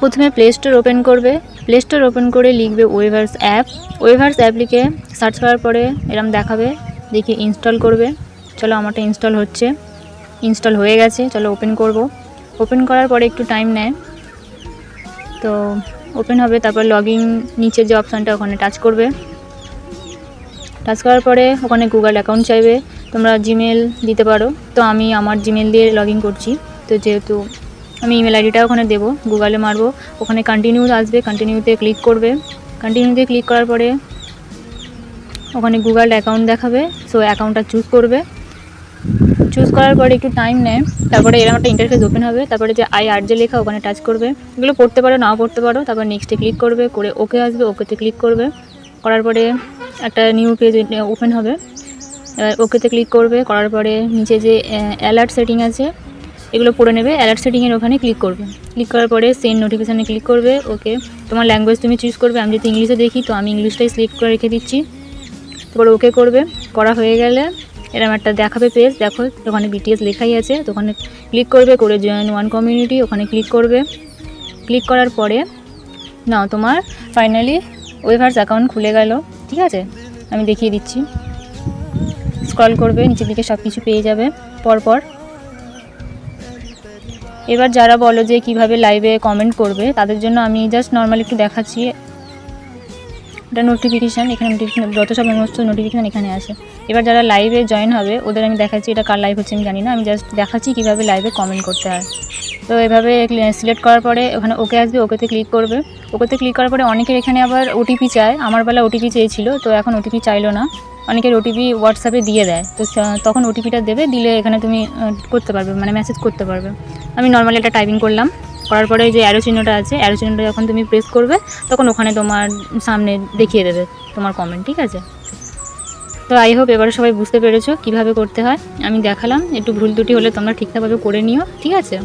প্রথমে play store open করবে। Play store open করে লিখবে ওয়েভার্স অ্যাপ ওয়েভার্স অ্যাপ লিখে সার্চ করার পরে এরম দেখাবে, দেখে ইনস্টল করবে। চলো আমারটা ইনস্টল হচ্ছে। ইনস্টল হয়ে গেছে, চলো ওপেন করব। ওপেন করার পরে একটু টাইম নেয়। তো ওপেন হবে, তারপর লগ ইন নিচের যে অপশানটা ওখানে টাচ করবে। টাচ করার পরে ওখানে গুগল অ্যাকাউন্ট চাইবে। তোমরা জিমেল দিতে পারো। তো আমি আমার জিমেল দিয়ে লগ করছি। তো যেহেতু আমি ইমেল আইডিটা ওখানে দেবো গুগলে মারবো, ওখানে কন্টিনিউ আসবে কন্টিনিউতে ক্লিক করবে। কন্টিনিউতে ক্লিক করার পরে ওখানে গুগল অ্যাকাউন্ট দেখাবে সো অ্যাকাউন্টটা চুজ করবে। চুজ করার পরে একটু টাইম নেয়, তারপরে এরকম একটা ইন্টারফেস ওপেন হবে, তারপরে যে আই আর যে লেখা ওখানে টাচ করবে। এগুলো পড়তে পারো, নাও পড়তে পারো, তারপর নেক্সটে ক্লিক করবে, করে ওকে আসবে ওকেতে ক্লিক করবে। করার পরে একটা নিউ পেজ ওপেন হবে ওকেতে ক্লিক করবে, করার পরে নিচে যে অ্যালার্ট সেটিং আছে এগুলো পড়ে নেবে অ্যালার্ট সেটিংয়ের ওখানে ক্লিক করবে। ক্লিক করার পরে সেন্ড নোটিফিকেশানে ক্লিক করবে, ওকে, তোমার ল্যাঙ্গুয়েজ তুমি চুজ করবে, আমি যদি ইংলিশে দেখি, তো আমি ইংলিশটাই সিলেক্ট করে রেখে দিচ্ছি। তারপর ওকে করবে, করা হয়ে গেলে এরকম একটা দেখাবে পেজ দেখো, ওখানে বিটিএস লেখাই আছে, তো ওখানে ক্লিক করবে, করে জয়েন ওয়ান কমিউনিটি ওখানে ক্লিক করবে। ক্লিক করার পরে, নাও তোমার ফাইনালি ওয়েভার্স অ্যাকাউন্ট খুলে গেল, ঠিক আছে? আমি দেখিয়ে দিচ্ছি। স্ক্রল করবে, নিচের দিকে সব কিছু পেয়ে যাবে, পরপর। এবার যারা বলো যে কীভাবে লাইভে কমেন্ট করবে, তাদের জন্য আমি জাস্ট নর্মালি একটু দেখাচ্ছি। এটা নোটিফিকেশান এখানে যত সব সমস্ত নোটিফিকেশান এখানে আসে। এবার যারা লাইভে জয়েন হবে, ওদের আমি দেখাচ্ছি এটা কার লাইভ হচ্ছে আমি জানি না, আমি জাস্ট দেখাচ্ছি কীভাবে লাইভে কমেন্ট করতে হয়। তো এভাবে সিলেক্ট করার পরে ওখানে ওকে আসবে, ওকেতে ক্লিক করবে। ওকেতে ক্লিক করার পরে অনেকের এখানে আবার ওটিপি চায়, আমার বেলা ওটিপি চেয়েছিল, তো এখন ওটিপি চাইলো না। অনেকের ওটিপি হোয়াটসঅ্যাপে দিয়ে দেয়। তো তখন ওটিপিটা দেবে, দিলে এখানে তুমি করতে পারবে মানে মেসেজ করতে পারবে। আমি নর্মালি একটা টাইপিং করলাম, করার পরে যে অ্যারো চিহ্নটা আছে অ্যারো চিহ্নটা যখন তুমি প্রেস করবে, তখন ওখানে তোমার সামনে দেখিয়ে দেবে তোমার কমেন্ট ঠিক আছে? তো আই হোপ এবারে সবাই বুঝতে পেরেছ কীভাবে করতে হয়। আমি দেখালাম, একটু ভুল ত্রুটি হলে তোমরা ঠিকঠাকভাবে করে নিও, ঠিক আছে?